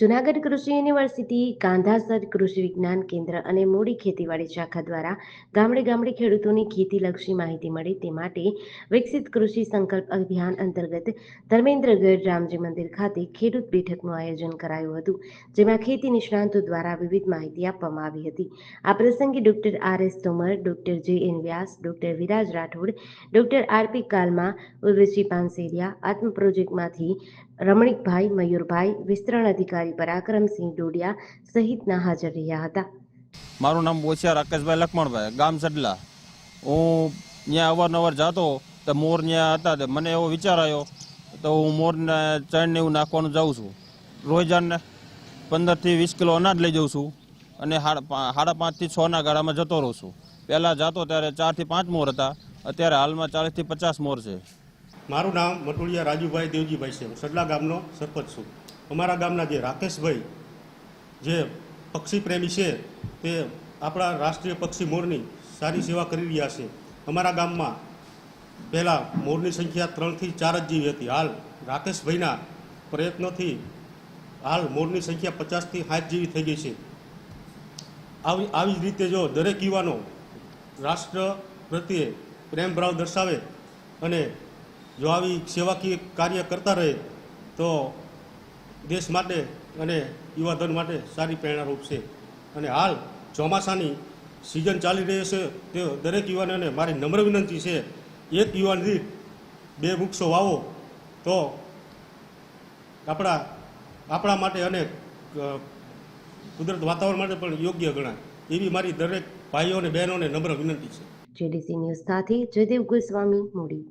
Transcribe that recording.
જુનાગઢ કૃષિ યુનિવર્સિટી, કાંધાસર કૃષિ વિજ્ઞાન કેન્દ્ર અને મૂડી ખેતીવાડી શાખા દ્વારા ગામડે ગામડે ખેડૂતોની ખેતીલક્ષી માહિતી મળે તે માટે વિકસિત કૃષિ સંકલ્પ અભિયાન અંતર્ગત ધર્મેન્દ્રગઢ રામજી મંદિર ખાતે ખેડૂત બેઠકનું આયોજન કરાયું હતું, જેમાં ખેતી નિષ્ણાંતો દ્વારા વિવિધ માહિતી આપવામાં આવી હતી. આ પ્રસંગે doctor R S Tomar, doctor J N Vyas, doctor Viraj Rathod, doctor RP Kalma, Urvashi Panseriya, આત્મ પ્રોજેક્ટમાંથી રમણીકભાઈ, મયુરભાઈ, વિસ્તરણ અધિકારી પરાક્રમસિંહ ડોડિયા સહિતના હાજર રહ્યા હતા. મારું નામ બોસિયા રાકેશભાઈ લખમણભાઈ, ગામ સડલા. હું ત્યાં અવારનવાર જાતો, તો મોર ત્યાં હતા, તે મને એવો વિચાર આવ્યો તો હું મોરને ચણને એવું નાખવાનું જાઉં છું. રોજાને પંદરથી વીસ કિલો અનાજ લઈ જાઉં છું અને સાડા પાંચથી છના ગાળામાં જતો રહું છું. પહેલાં જાતો ત્યારે ચારથી પાંચ મોર હતા, અત્યારે હાલમાં ચાલીસથી પચાસ મોર છે. મારું નામ મટુળિયા રાજુભાઈ દેવજીભાઈ છે. હું સડલા ગામનો સરપંચ છું. અમારા ગામના જે રાકેશભાઈ જે પક્ષી પ્રેમી છે, તે આપણા રાષ્ટ્રીય પક્ષી મોરની સારી સેવા કરી રહ્યા છે. અમારા ગામમાં પહેલાં મોરની સંખ્યા ત્રણથી ચાર જ જેવી હતી. હાલ રાકેશભાઈના પ્રયત્નોથી હાલ મોરની સંખ્યા પચાસથી સાઠ જેવી થઈ ગઈ છે. આવી આવી જ રીતે જો દરેક યુવાનો રાષ્ટ્ર પ્રત્યે પ્રેમ દર્શાવે અને જો આવી સેવાકીય કાર્ય કરતા રહે, તો દેશ માટે અને યુવાધન માટે સારી પ્રેરણારૂપ છે. અને હાલ ચોમાસાની સિઝન ચાલી રહી છે, તે દરેક યુવાનોને મારી નમ્ર વિનંતી છે, એક યુવાન દીઠ બે વૃક્ષો વાવો, તો આપણા આપણા માટે અને કુદરત વાતાવરણ માટે પણ યોગ્ય ગણાય. એવી મારી દરેક ભાઈઓ અને બહેનોને નમ્ર વિનંતી છે. જેડીસી ન્યૂઝ સાથે જયદેવ ગોસ્વામી, મૂડી.